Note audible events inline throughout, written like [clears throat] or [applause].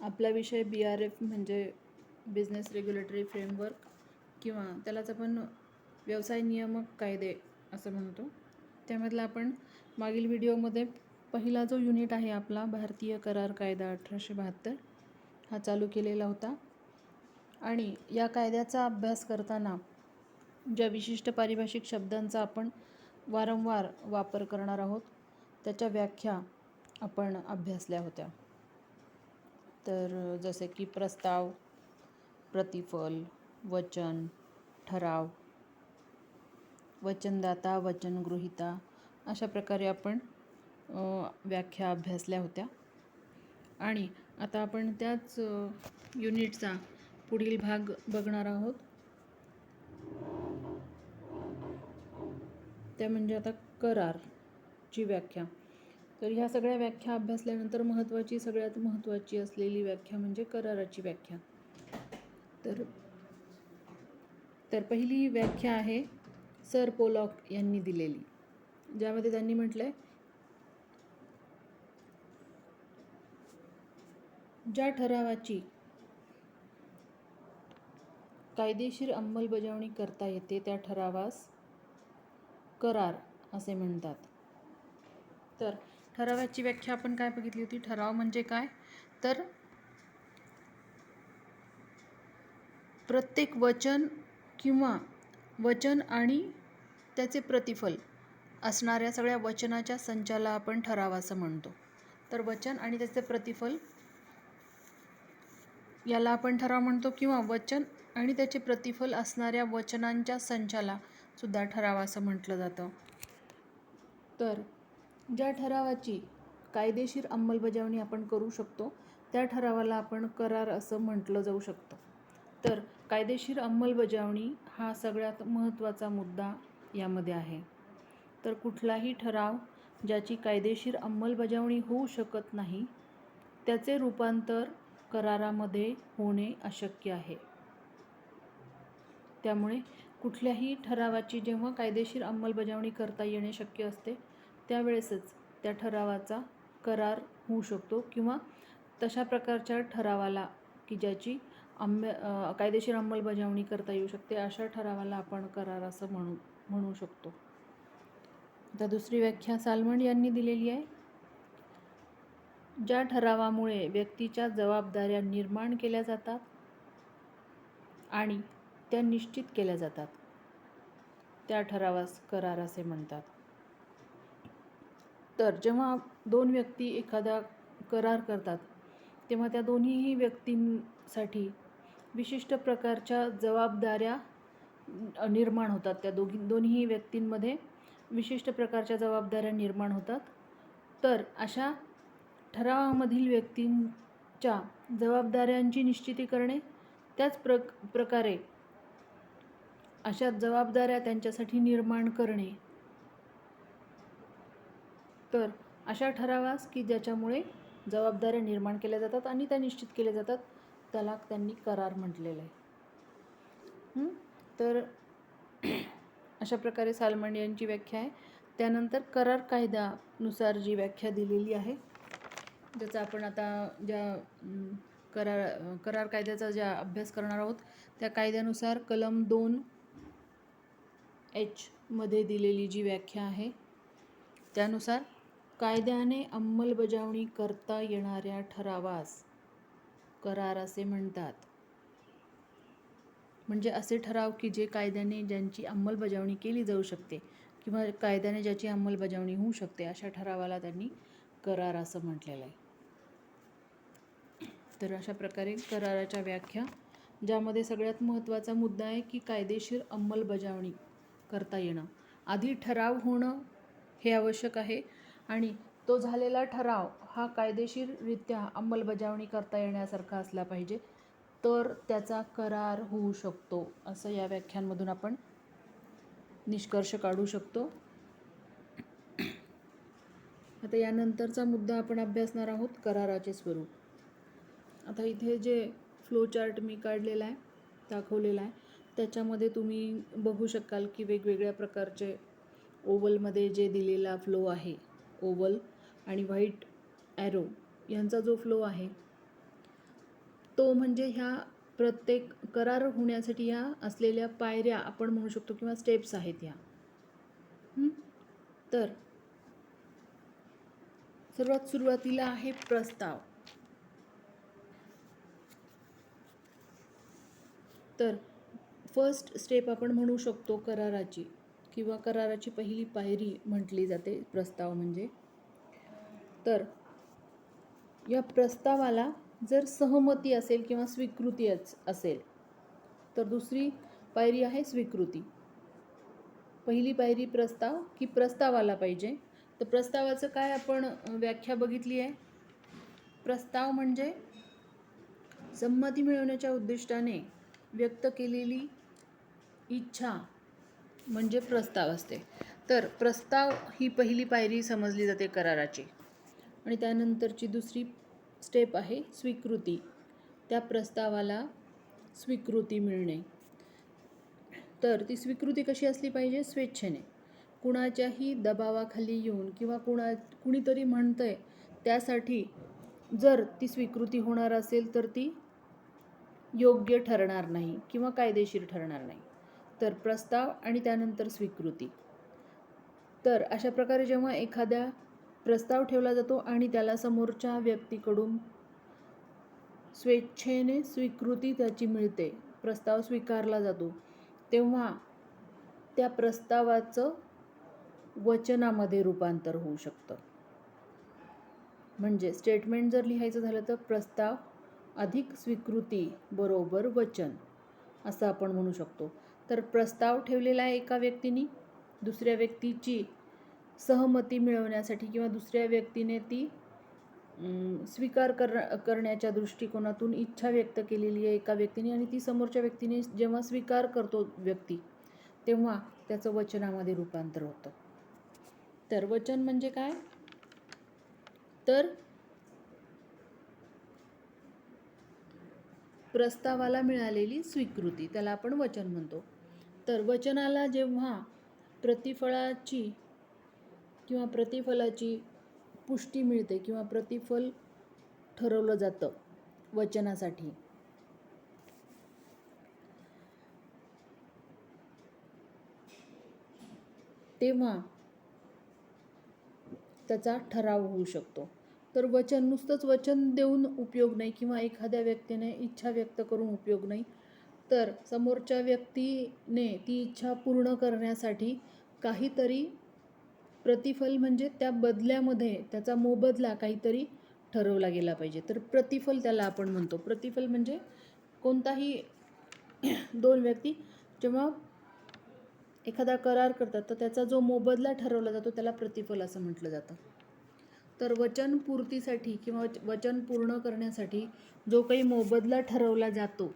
आपला विषय B R F म्हणजे बिझनेस रेग्युलेटरी फ्रेमवर्क किंवा त्यालाच आपण व्यवसाय नियामक कायदे असं म्हणतो. त्यामधला आपण मागील व्हिडिओमध्ये पहिला जो युनिट आहे आपला भारतीय करार कायदा अठराशे बहात्तर हा चालू केलेला होता. आणि या कायद्याचा अभ्यास करताना ज्या विशिष्ट पारिभाषिक शब्दांचा आपण वारंवार वापर करणार आहोत त्याच्या व्याख्या आपण अभ्यासल्या होत्या. तर जसे की प्रस्ताव प्रतिफल वचन ठराव वचनदाता वचनगृहिता अशा प्रकारे आपण व्याख्या अभ्यासल्या होत्या. आणि आता आपण त्याच युनिटचा पुढील भाग बघणार आहोत. त्या म्हणजे आता करारची व्याख्या. तर ह्या सगळ्या व्याख्या अभ्यासल्यानंतर महत्त्वाची सगळ्यात महत्त्वाची असलेली व्याख्या म्हणजे कराराची व्याख्या. तर तर पहिली व्याख्या आहे सर पोलॉक यांनी दिलेली. ज्यामध्ये त्यांनी म्हटलंय ज्या ठरावाची कायदेशीर अंमलबजावणी करता येते त्या ठरावास करार असे म्हणतात. तर ठरावाची व्याख्या आपण काय बघितली होती? ठराव म्हणजे काय? तर प्रत्येक वचन किंवा वचन आणि त्याचे प्रतिफल असणाऱ्या सगळ्या वचनाच्या संचाला आपण ठराव असं म्हणतो. तर वचन आणि त्याचे प्रतिफल याला आपण ठराव म्हणतो किंवा वचन आणि त्याचे प्रतिफल असणाऱ्या वचनांच्या संचाला सुद्धा ठराव असं म्हटलं जातं. तर ज्या ठरावाची कायदेशीर अंमलबजावणी आपण करू शकतो त्या ठरावाला आपण करार असं म्हटलं जाऊ शकतं. तर कायदेशीर अंमलबजावणी हा सगळ्यात महत्त्वाचा मुद्दा यामध्ये आहे. तर कुठलाही ठराव ज्याची कायदेशीर अंमलबजावणी होऊ शकत नाही त्याचे रूपांतर करारामध्ये होणे अशक्य आहे. त्यामुळे कुठल्याही ठरावाची जेव्हा कायदेशीर अंमलबजावणी करता येणे शक्य असते त्यावेळेसच त्या ठरावाचा करार होऊ शकतो किंवा तशा प्रकारच्या ठरावाला की ज्याची अंब कायदेशीर अंमलबजावणी करता येऊ शकते अशा ठरावाला आपण करार असं म्हणू म्हणू शकतो. आता दुसरी व्याख्या सालमंड यांनी दिलेली आहे. ज्या ठरावामुळे व्यक्तीच्या जबाबदाऱ्या निर्माण केल्या जातात आणि त्या निश्चित केल्या जातात. त्या ठरावास करार असे म्हणतात. तर जेव्हा दोन व्यक्ती एखादा करार करतात तेव्हा त्या दोन्हीही व्यक्तींसाठी विशिष्ट प्रकारच्या जबाबदाऱ्या निर्माण होतात. त्या दोघी दोन्ही व्यक्तींमध्ये विशिष्ट प्रकारच्या जबाबदाऱ्या निर्माण होतात. तर अशा ठरावामधील व्यक्तींच्या जबाबदाऱ्यांची निश्चिती करणे त्याच प्र प्रकारे अशा जबाबदाऱ्या त्यांच्यासाठी निर्माण करणे तर अशा ठरावास की ज्याच्यामुळे जबाबदाऱ्या निर्माण केल्या जातात आणि त्या निश्चित केल्या जातात त्याला त्यांनी करार म्हटलेलं आहे. तर [clears throat] अशा प्रकारे सालमंड यांची व्याख्या आहे. त्यानंतर करार कायद्यानुसार जी व्याख्या दिलेली आहे ज्याचा आपण आता ज्या करार करार कायद्याचा ज्या अभ्यास करणार आहोत त्या कायद्यानुसार कलम दोन एचमध्ये दिलेली जी व्याख्या आहे त्यानुसार कायद्याने अंमलबजावणी करता येणाऱ्या ठरावास करार असे म्हणतात. म्हणजे असे ठराव की जे कायद्याने ज्यांची अंमलबजावणी केली जाऊ शकते किंवा कायद्याने ज्याची अंमलबजावणी होऊ शकते अशा ठरावाला त्यांनी करार असं म्हटलेलं आहे. तर अशा प्रकारे कराराच्या व्याख्या ज्यामध्ये सगळ्यात महत्त्वाचा मुद्दा आहे की कायदेशीर अंमलबजावणी करता येणं. आधी ठराव होणं हे आवश्यक आहे. आणि तो झालेला ठराव हा कायदेशीररित्या अंमलबजावणी करता येण्यासारखा असला पाहिजे. तर त्याचा करार होऊ शकतो असं या व्याख्यांमधून आपण निष्कर्ष काढू शकतो. आता यानंतरचा मुद्दा आपण अभ्यासणार आहोत कराराचे स्वरूप. आता इथे जे फ्लो चार्ट मी काढलेला आहे दाखवलेला आहे त्याच्यामध्ये तुम्ही बघू शकाल की वेगवेगळ्या प्रकारचे ओवलमध्ये जे दिलेला फ्लो आहे ओवल आणि व्हाईट ॲरो यांचा जो फ्लो आहे तो म्हणजे ह्या प्रत्येक करार होण्यासाठी ह्या असलेल्या पायऱ्या आपण म्हणू शकतो किंवा स्टेप्स आहेत ह्या. तर सर्वात सुरुवातीला आहे प्रस्ताव. तर फर्स्ट स्टेप आपण म्हणू शकतो कराराची. किंवा कराराची पहिली पायरी म्हटली जाते प्रस्ताव म्हणजे. तर या प्रस्तावाला जर सहमती असेल किंवा स्वीकृती असेल तर दुसरी पायरी आहे स्वीकृती. पहिली पायरी प्रस्ताव की प्रस्ताव आला पाहिजे. तर प्रस्तावाचं काय आपण व्याख्या बघितली आहे? प्रस्ताव म्हणजे संमती मिळवण्याच्या उद्दिष्टाने व्यक्त केलेली इच्छा म्हणजे प्रस्ताव असते. तर प्रस्ताव ही पहिली पायरी समजली जाते कराराची. आणि त्यानंतरची दुसरी स्टेप आहे स्वीकृती. त्या प्रस्तावाला स्वीकृती मिळणे. तर ती स्वीकृती कशी असली पाहिजे? स्वेच्छेने. कुणाच्याही दबावाखाली येऊन किंवा कुणा कुणीतरी म्हणतंय त्यासाठी जर ती स्वीकृती होणार असेल तर ती योग्य ठरणार नाही किंवा कायदेशीर ठरणार नाही. तर प्रस्ताव आणि त्यानंतर स्वीकृती. तर अशा प्रकारे जेव्हा एखाद्या प्रस्ताव ठेवला जातो आणि त्याला समोरच्या व्यक्तीकडून स्वेच्छेने स्वीकृती त्याची मिळते प्रस्ताव स्वीकारला जातो तेव्हा त्या प्रस्तावाचं वचनामध्ये रूपांतर होऊ शकतं. म्हणजे स्टेटमेंट जर लिहायचं झालं तर प्रस्ताव अधिक स्वीकृती बरोबर वचन असं आपण म्हणू शकतो. तर प्रस्ताव ठेवलेला आहे एका व्यक्तीने. दुसऱ्या व्यक्तीची सहमती मिळवण्यासाठी किंवा दुसऱ्या व्यक्तीने ती स्वीकार कर करण्याच्या दृष्टिकोनातून इच्छा व्यक्त केलेली आहे एका व्यक्तीने आणि ती समोरच्या व्यक्तीने जेव्हा स्वीकार करतो व्यक्ती तेव्हा त्याचं वचनामध्ये रूपांतर होतं. तर वचन म्हणजे काय? तर प्रस्तावाला मिळालेली स्वीकृती त्याला आपण वचन म्हणतो. तर वचनाला जेव्हा प्रतिफळाची किंवा प्रतिफलाची पुष्टी मिळते किंवा प्रतिफल ठरवलं जातं वचनासाठी. तेव्हा त्याचा ठराव होऊ शकतो. तर वचन नुसतंच वचन देऊन उपयोग नाही किंवा एखाद्या व्यक्तीने इच्छा व्यक्त करून उपयोग नाही. तर समोरच्या व्यक्तीने ती इच्छा पूर्ण करण्यासाठी काहीतरी प्रतिफल म्हणजे त्या बदल्यामध्ये त्याचा मोबदला काहीतरी ठरवला गेला पाहिजे. तर प्रतिफल त्याला आपण म्हणतो. प्रतिफल म्हणजे कोणताही [clears throat] दोन व्यक्ती जेव्हा एखादा करार करतात तर त्याचा जो मोबदला ठरवला जातो त्याला प्रतिफल असं म्हटलं जातं. तर वचनपूर्तीसाठी किंवा वचन पूर्ण करण्यासाठी जो काही मोबदला ठरवला जातो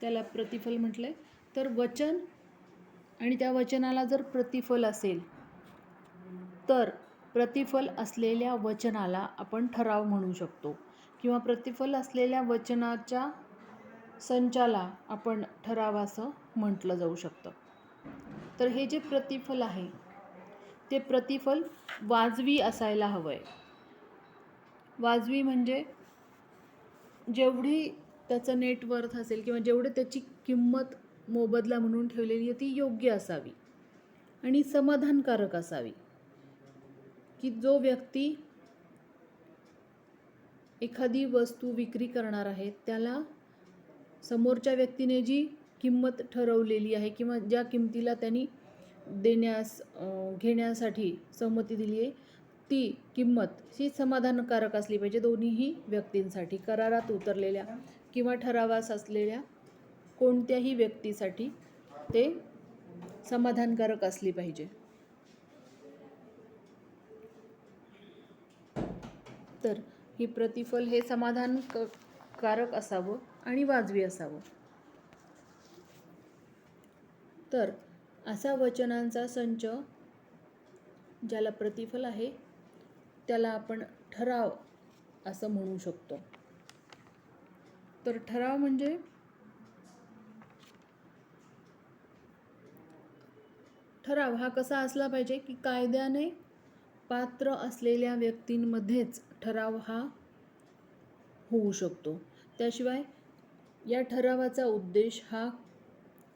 त्याला प्रतिफल म्हटलंय. तर वचन आणि त्या वचनाला जर प्रतिफल असेल तर प्रतिफल असलेल्या वचनाला आपण ठराव म्हणू शकतो. किंवा प्रतिफल असलेल्या वचनाच्या संचाला आपण ठराव असं म्हटलं जाऊ शकतं. तर हे जे प्रतिफल आहे ते प्रतिफल वाजवी असायला हवं आहे वाजवी म्हणजे जेवढी त्याचं नेटवर्थ असेल किंवा जेवढे त्याची किंमत मोबदला म्हणून ठेवलेली आहे ती योग्य असावी आणि समाधानकारक असावी. की जो व्यक्ती एखादी वस्तू विक्री करणार आहे त्याला समोरच्या व्यक्तीने जी किंमत ठरवलेली आहे किंवा ज्या किंमतीला त्यांनी देण्यास घेण्यासाठी संमती दिली आहे ती किंमत ही समाधानकारक असली पाहिजे दोन्हीही व्यक्तींसाठी. करारात उतरलेल्या किंवा ठरावास असलेल्या कोणत्याही व्यक्तीसाठी ते समाधानकारक असली पाहिजे. तर ही प्रतिफल हे समाधान क कारक असावं आणि वाजवी असावं. तर असा वचनांचा संच ज्याला प्रतिफल आहे त्याला आपण ठराव असं म्हणू शकतो. तर ठराव म्हणजे ठराव हा कसा असला पाहिजे की कायद्याने पात्र असलेल्या व्यक्तींमध्येच ठराव हा होऊ शकतो. त्याशिवाय या ठरावाचा उद्देश हा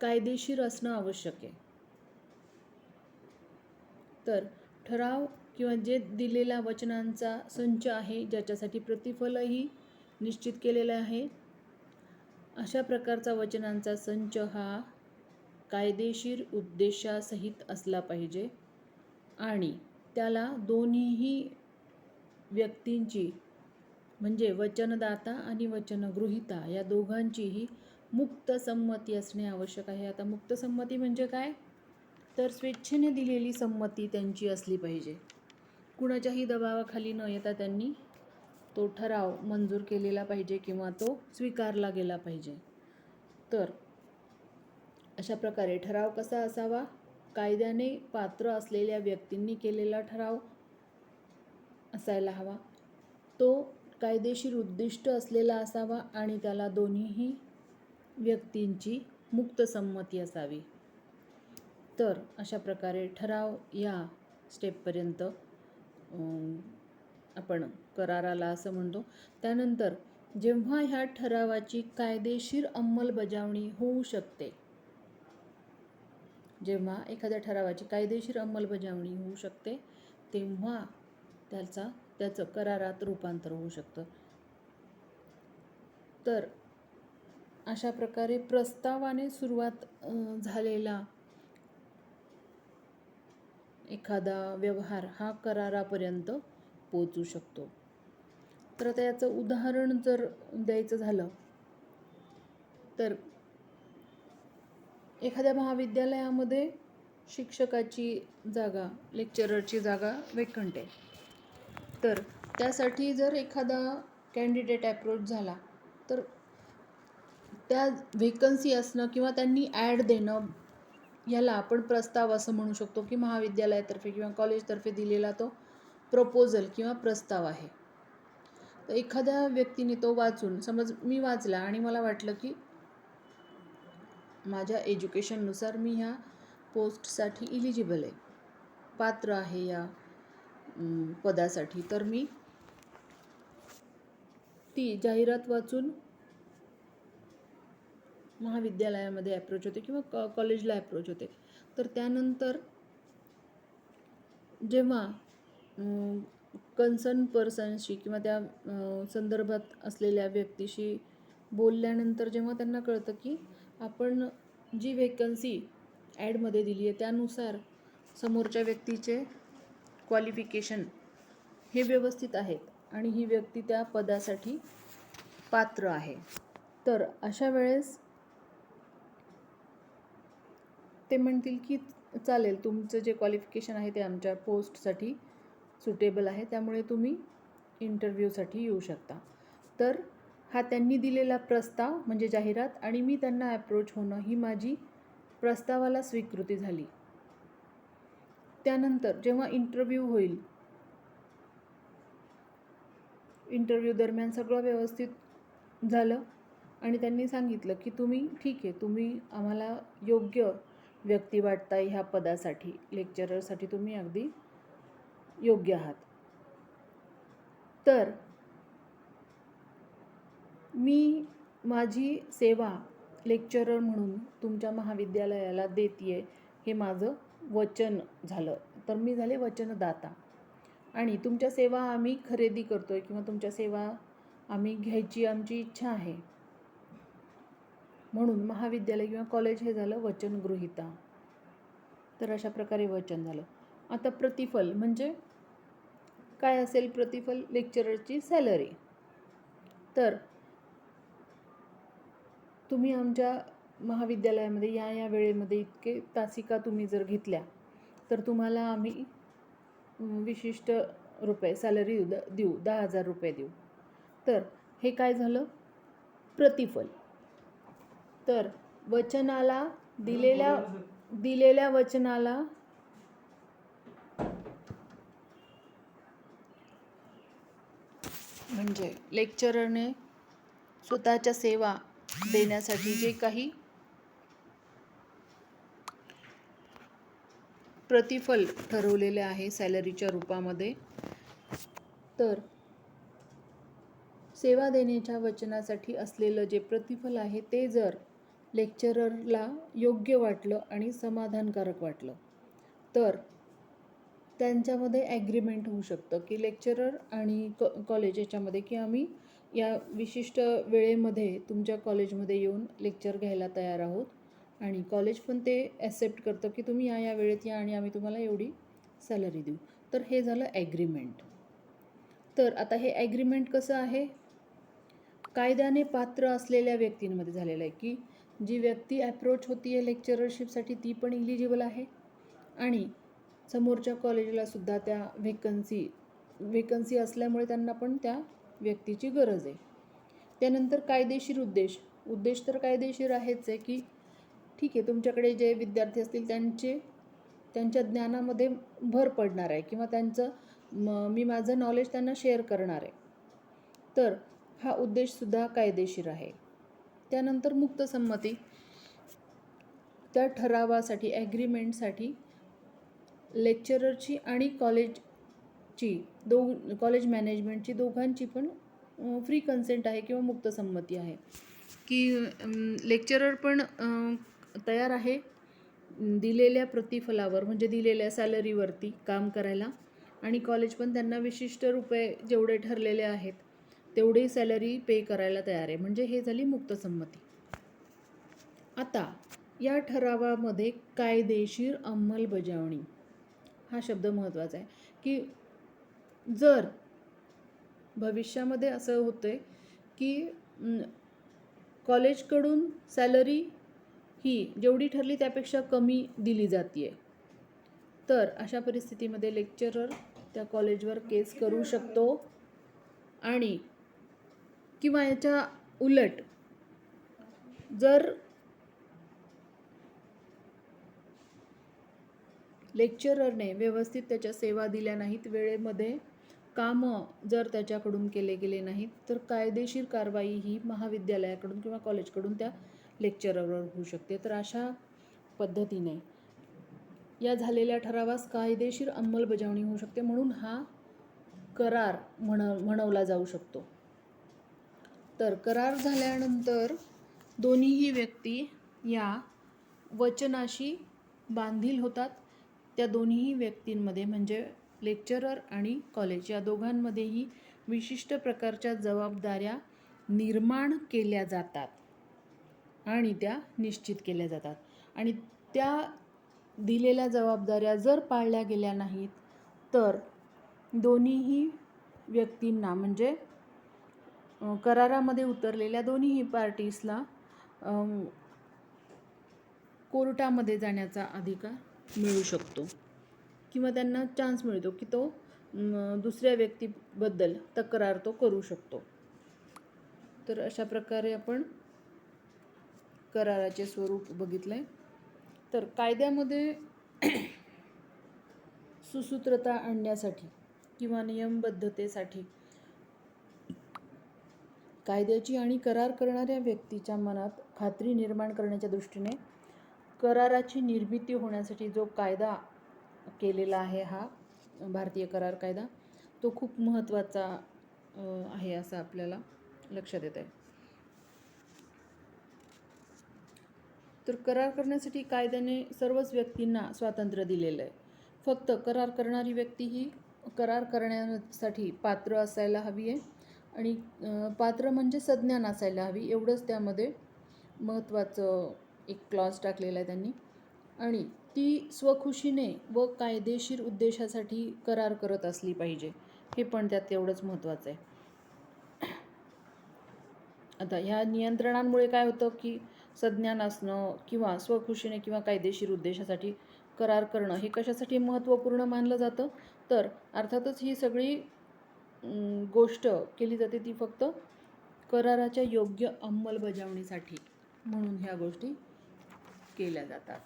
कायदेशीर असणं आवश्यक आहे. तर ठराव किंवा जे दिलेल्या वचनांचा संच आहे ज्याच्यासाठी प्रतिफलही निश्चित केलेलं आहे अशा प्रकारचा वचनांचा संच हा कायदेशीर उद्देशासहित असला पाहिजे आणि त्याला दोन्हीही व्यक्तींची म्हणजे वचनदाता आणि वचनगृहिता या दोघांचीही मुक्त संमती असणे आवश्यक आहे. आता मुक्त संमती म्हणजे काय? तर स्वेच्छेने दिलेली संमती त्यांची असली पाहिजे. कुणाच्याही दबावाखाली न येता त्यांनी तो ठराव मंजूर केलेला पाहिजे किंवा तो स्वीकारला गेला पाहिजे. तर अशा प्रकारे ठराव कसा असावा? कायद्याने पात्र असलेल्या व्यक्तींनी केलेला ठराव असायला हवा. तो कायदेशीर उद्दिष्ट असलेला असावा आणि त्याला दोन्हीही व्यक्तींची मुक्त संमती असावी. तर अशा प्रकारे ठराव या स्टेपपर्यंत आपण कराराला असं म्हणतो. त्यानंतर जेव्हा ह्या ठरावाची कायदेशीर अंमलबजावणी होऊ शकते जेव्हा एखाद्या ठरावाची कायदेशीर अंमलबजावणी होऊ शकते तेव्हा त्याचा त्याचं करारात रूपांतर होऊ शकतं. तर अशा प्रकारे प्रस्तावाने सुरुवात झालेला एखादा व्यवहार हा करारापर्यंत पोचू शकतो. तर आता याचं उदाहरण जर द्यायचं झालं तर एखाद्या महाविद्यालयामध्ये शिक्षकाची जागा लेक्चररची जागा वेकंट आहे. तर त्यासाठी जर एखादा कॅन्डिडेट ॲप्रोच झाला तर त्या व्हेकन्सी असणं किंवा त्यांनी ॲड देणं याला आपण प्रस्ताव असं म्हणू शकतो की महाविद्यालयातर्फे किंवा कॉलेजतर्फे दिलेला तो प्रपोजल किंवा प्रस्ताव आहे. तर एखाद्या व्यक्तीने तो वाचून समज मी वाचला आणि मला वाटलं की माझ्या एज्युकेशननुसार मी ह्या पोस्टसाठी इलिजिबल आहे. पात्र आहे या पदासाठी. तर मी ती जाहिरात वाचून महाविद्यालयामध्ये ॲप्रोच होते किंवा क कॉलेजला ॲप्रोच होते. तर त्यानंतर जेव्हा कन्सर्न पर्सनशी किंवा त्या संदर्भात असलेल्या व्यक्तीशी बोलल्यानंतर जेव्हा त्यांना कळतं की आपण जी वेकन्सी ॲडमध्ये दिली आहे त्यानुसार समोरच्या व्यक्तीचे क्वालिफिकेशन हे व्यवस्थित आहेत आणि ही व्यक्ती त्या पदासाठी पात्र आहे. तर अशा वेळेस ते म्हणतील की चालेल तुमचं जे क्वालिफिकेशन आहे ते आमच्या पोस्टसाठी सुटेबल आहे त्यामुळे तुम्ही इंटरव्ह्यूसाठी येऊ शकता. तर हा त्यांनी दिलेला प्रस्ताव म्हणजे जाहिरात आणि मी त्यांना ॲप्रोच होणं ही माझी प्रस्तावाला स्वीकृती झाली. त्यानंतर जेव्हा इंटरव्ह्यू होईल इंटरव्ह्यू दरम्यान सगळं व्यवस्थित झालं आणि त्यांनी सांगितलं की तुम्ही ठीक आहे तुम्ही आम्हाला योग्य व्यक्ती वाटताय ह्या पदासाठी लेक्चररसाठी तुम्ही अगदी योग्य आहात. तर मी माझी सेवा लेक्चरर म्हणून तुमच्या महाविद्यालयाला देते हे माझं वचन झालं. तर मी झाले वचनदाता. आणि तुमच्या सेवा आम्ही खरेदी करतो आहे किंवा तुमच्या सेवा आम्ही घ्यायची आमची इच्छा आहे. म्हणून महाविद्यालय किंवा कॉलेज हे झालं वचनगृहिता. तर अशा प्रकारे वचन झालं. आता प्रतिफल म्हणजे काय असेल प्रतिफल लेक्चररची सॅलरी तर तुम्ही आमच्या महाविद्यालयामध्ये या या वेळेमध्ये इतके तासिका तुम्ही जर घेतल्या तर तुम्हाला आम्ही विशिष्ट रुपये सॅलरी देऊ दहा हजार रुपये देऊ. तर हे काय झालं? प्रतिफल. तर वचनाला दिलेल्या दिलेल्या वचनाला म्हणजे लेक्चररने स्वतःच्या सेवा देण्यासाठी जे काही प्रतिफल ठरवलेले आहे सॅलरीच्या रूपामध्ये तर सेवा देण्याच्या वचनासाठी असलेलं जे प्रतिफल आहे ते जर लेक्चररला योग्य वाटलं आणि समाधानकारक वाटलं तर त्यांच्यामध्ये ॲग्रीमेंट होऊ शकतं की लेक्चरर आणि क कॉलेज याच्यामध्ये की आम्ही या विशिष्ट वेळेमध्ये तुमच्या कॉलेजमध्ये येऊन लेक्चर घ्यायला तयार आहोत. आणि कॉलेज पण ते ॲक्सेप्ट करतं की तुम्ही या या वेळेत या आणि आम्ही तुम्हाला एवढी सॅलरी देऊ. तर हे झालं ॲग्रीमेंट तर आता हे ॲग्रीमेंट कसं आहे? कायद्याने पात्र असलेल्या व्यक्तींमध्ये झालेलं आहे की जी व्यक्ती ॲप्रोच होती आहे लेक्चररशिपसाठी ती पण इलिजिबल आहे. आणि समोरच्या कॉलेजला सुद्धा त्या व्हेकन्सी व्हेकन्सी असल्यामुळे त्यांना पण त्या व्यक्तीची गरज आहे. त्यानंतर कायदेशीर उद्देश. उद्देश तर कायदेशीर आहेच आहे की ठीक आहे तुमच्याकडे जे विद्यार्थी असतील त्यांचे त्यांच्या ज्ञानामध्ये भर पडणार आहे किंवा त्यांचं म मी माझं नॉलेज त्यांना शेअर करणार आहे. तर हा उद्देशसुद्धा कायदेशीर आहे. त्यानंतर मुक्त संमती. त्या ठरावासाठी ॲग्रीमेंटसाठी लेक्चररची आणि कॉलेजची दो कॉलेज मॅनेजमेंटची दोघांची पण फ्री कन्सेंट आहे किंवा मुक्त संमती आहे. की लेक्चरर पण तयार आहे दिलेल्या प्रतिफलावर म्हणजे दिलेल्या सॅलरीवरती काम करायला. आणि कॉलेज पण त्यांना विशिष्ट रुपये जेवढे ठरलेले आहेत तेवढी सॅलरी पे करायला तयार आहे. म्हणजे हे झाली मुक्त संमती. आता या ठरावामध्ये कायदेशीर अंमलबजावणी. हा शब्द महत्त्वाचा आहे. की जर भविष्यामध्ये असं होतं आहे की कॉलेजकडून सॅलरी ही जेवढी ठरली त्यापेक्षा कमी दिली जाते तर अशा परिस्थितीमध्ये लेक्चरर त्या कॉलेजवर केस करू शकतो आणि किंवा याच्या उलट जर लेक्चररने व्यवस्थित त्याच्या सेवा दिल्या नाहीत वेळेमध्ये कामं जर त्याच्याकडून केले गेले नाहीत तर कायदेशीर कारवाई ही महाविद्यालयाकडून किंवा कॉलेजकडून त्या लेक्चररवर होऊ शकते. तर अशा पद्धतीने या झालेल्या ठरावास कायदेशीर अंमलबजावणी होऊ शकते म्हणून हा करार म्हण म्हणवला जाऊ शकतो. तर करार झाल्यानंतर दोन्हीही व्यक्ती या वचनाशी बांधील होतात. त्या दोन्ही व्यक्तींमध्ये म्हणजे लेक्चरर आणि कॉलेज या दोघांमध्येही विशिष्ट प्रकारच्या जबाबदाऱ्या निर्माण केल्या जातात आणि त्या निश्चित केल्या जातात. आणि त्या दिलेल्या जबाबदाऱ्या जर पाळल्या गेल्या नाहीत तर दोन्हीही व्यक्तींना म्हणजे करारामध्ये उतरलेल्या दोन्हीही पार्टीजला कोर्टामध्ये जाण्याचा अधिकार मिळू शकतो. किंवा त्यांना चान्स मिळतो की तो दुसऱ्या व्यक्तीबद्दल तक्रार तो करू शकतो. तर अशा प्रकारे आपण कराराचे स्वरूप बघितलं आहे तर कायद्यामध्ये [clears throat] सुसूत्रता आणण्यासाठी किंवा नियमबद्धतेसाठी कायद्याची आणि करार करणाऱ्या व्यक्तीच्या मनात खात्री निर्माण करण्याच्या दृष्टीने कराराची निर्मिती होण्यासाठी जो कायदा केलेला आहे हा भारतीय करार कायदा तो खूप महत्त्वाचा आहे असं आपल्याला लक्षात येत आहे तर करार करण्यासाठी कायद्याने सर्वच व्यक्तींना स्वातंत्र्य दिलेलं आहे. फक्त करार करणारी व्यक्ती ही करार करण्यासाठी पात्र असायला हवी आहे आणि पात्र म्हणजे संज्ञान असायला हवी. एवढंच त्यामध्ये महत्त्वाचं एक क्लॉज टाकलेला आहे त्यांनी. आणि ती स्वखुशीने व कायदेशीर उद्देशासाठी करार करत असली पाहिजे. हे पण त्यात एवढंच महत्त्वाचं आहे. आता ह्या नियंत्रणांमुळे काय होतं की संज्ञान असणं किंवा स्वखुशीने किंवा कायदेशीर उद्देशासाठी करार करणं हे कशासाठी महत्त्वपूर्ण मानलं जातं? तर अर्थातच ही सगळी गोष्ट केली जाते ती फक्त कराराच्या योग्य अंमलबजावणीसाठी. म्हणून ह्या गोष्टी केल्या जातात.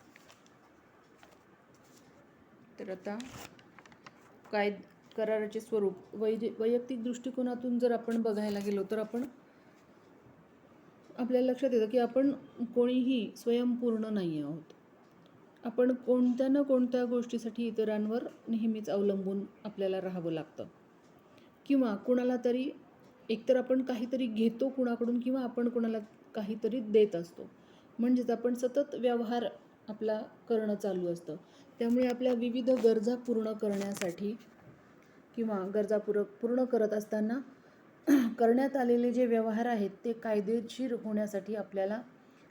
तर आता काय कराराचे स्वरूप? वैज वैयक्तिक दृष्टिकोनातून जर आपण बघायला गेलो तर आपण आपल्याला लक्षात येतं की आपण कोणीही स्वयंपूर्ण नाही आहोत. आपण कोणत्या ना कोणत्या गोष्टीसाठी इतरांवर नेहमीच अवलंबून आपल्याला राहावं लागतं. किंवा कुणाला तरी एकतर आपण काहीतरी घेतो कुणाकडून किंवा आपण कुणाला काहीतरी देत असतो. म्हणजेच आपण सतत व्यवहार आपला करणं चालू असतं. त्यामुळे आपल्या विविध गरजा पूर्ण करण्यासाठी किंवा गरजा पूर पूर्ण करत असताना [clears throat] करण्यात आलेले जे व्यवहार आहेत ते कायदेशीर होण्यासाठी आपल्याला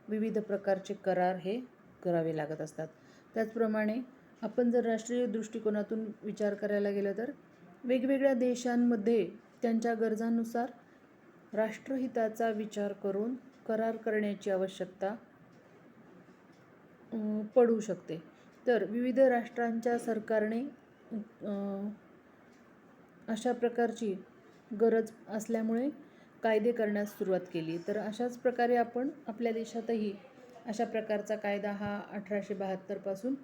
विविध प्रकारचे करार हे करावे लागत असतात. त्याचप्रमाणे आपण जर राष्ट्रीय दृष्टिकोनातून विचार करायला गेलं तर वेगवेगळ्या देशांमध्ये त्यांच्या गरजांनुसार राष्ट्रहिताचा विचार करून करार करण्याची आवश्यकता पडू शकते. तर विविध राष्ट्रांच्या सरकारने अशा प्रकारची गरज असल्यामुळे कायदे करण्यास सुरुवात केली. तर अशाच प्रकारे आपण आपल्या देशातही अशा प्रकारचा कायदा हा अठराशे बहात्तरपासून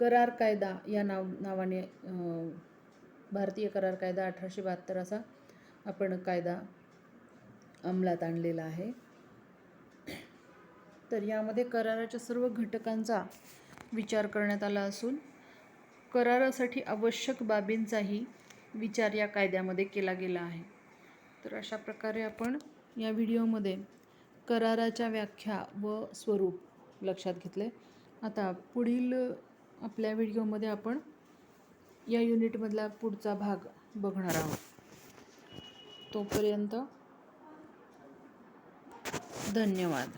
करार कायदा या नाव नावाने भारतीय करार कायदा अठराशे बहात्तर असा आपण कायदा अंमलात आणलेला आहे. तर यामध्ये कराराच्या सर्व घटकांचा विचार करण्यात आला असून करारासाठी आवश्यक बाबींचाही विचार या कायद्यामध्ये केला गेला आहे. तर अशा प्रकारे आपण या व्हिडिओमध्ये कराराच्या व्याख्या व स्वरूप लक्षात घेतले. आता पुढील आपल्या व्हिडिओमध्ये आपण या युनिटमधला पुढचा भाग बघणार आहोत. तोपर्यंत धन्यवाद.